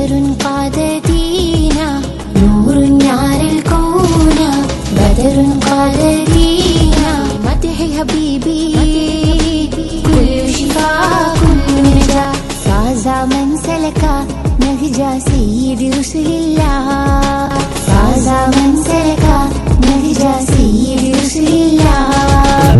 ഹജറുൻ കാതീന നൂറുൻ ഞാരിൽ കൂന ബദറുൻ കാതീന മതഹ ഹബീബി സാസാ മൻ സലക നഹ്ജ സയ്യിദ് റസൂലില്ലാഹ്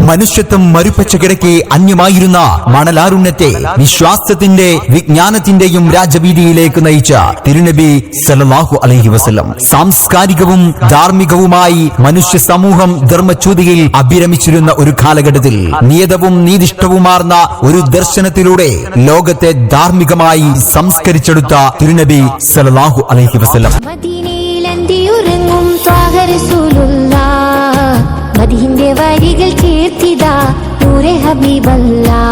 മനുഷ്യത്വം മരുപ്പച്ച കിടക്കെ അന്യമായിരുന്ന മണലാരുണ്യത്തെ വിശ്വാസത്തിന്റെ വിജ്ഞാനത്തിന്റെയും രാജവീതിയിലേക്ക് നയിച്ച തിരുനബി സല്ലല്ലാഹു അലഹി വസ്ലം സാംസ്കാരികവും ധാർമ്മികവുമായി മനുഷ്യ സമൂഹം ധർമ്മച്യൂതിയിൽ അഭിരമിച്ചിരുന്ന ഒരു കാലഘട്ടത്തിൽ നിയതവും നീതിഷ്ഠവുമാർന്ന ഒരു ദർശനത്തിലൂടെ ലോകത്തെ ധാർമ്മികമായി സംസ്കരിച്ചെടുത്ത തിരുനബി സല്ലല്ലാഹു അലഹി വസ്ലം മദീനയിൽ വരി नूरे हबीबल्ला।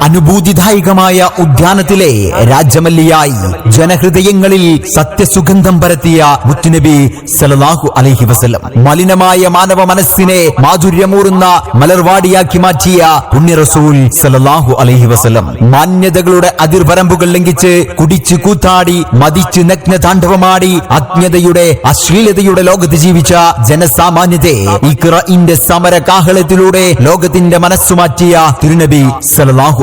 അനുഭൂതിദായകമായ ഉദ്യാനത്തിലെ രാജമല്ലിയായി ജനഹൃദയങ്ങളിൽ സത്യസുഗന്ധം പരത്തിയ മുത്തുനബി സലലാഹു അലഹി വസ്ലം മലിനമായ മാനവ മനസ്സിനെ മാധുര്യമൂറുന്ന മലർവാടിയാക്കി മാറ്റിയ പുണ്യ റസൂൽ സലലാഹു അലൈഹി വസല്ലം. മാന്യതകളുടെ അതിർവരമ്പുകൾ ലംഘിച്ച് കുടിച്ചു കൂത്താടി മതിച്ച് നഗ്ന താണ്ഡവമാടി അജ്ഞതയുടെ അശ്ലീലതയുടെ ലോകത്ത് ജീവിച്ച ജനസാമാന്യത്തെ ഇക്റഇന്റെ സമര കാഹളത്തിലൂടെ ലോകത്തിന്റെ മനസ്സുമാറ്റിയ തിരുനബി സലലാഹു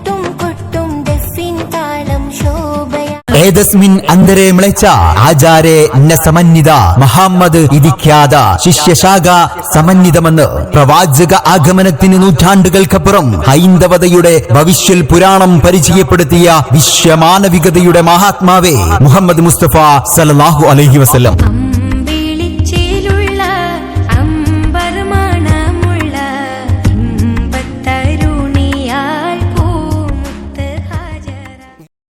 ഏതസ്മിൻ അന്തരെ മിളച്ച ആചാരെ ന സമന്വിത മുഹമ്മദ് ഇരിക്കാത ശിഷ്യശാഖ സമന്വിതമെന്ന്. പ്രവാചക ആഗമനത്തിന് നൂറ്റാണ്ടുകൾക്കപ്പുറം ഹൈന്ദവതയുടെ ഭവിഷ്യൽ പുരാണം പരിചയപ്പെടുത്തിയ വിശ്വമാനവികതയുടെ മഹാത്മാവേ മുഹമ്മദ് മുസ്തഫ സല്ലല്ലാഹു അലഹി അമ്മ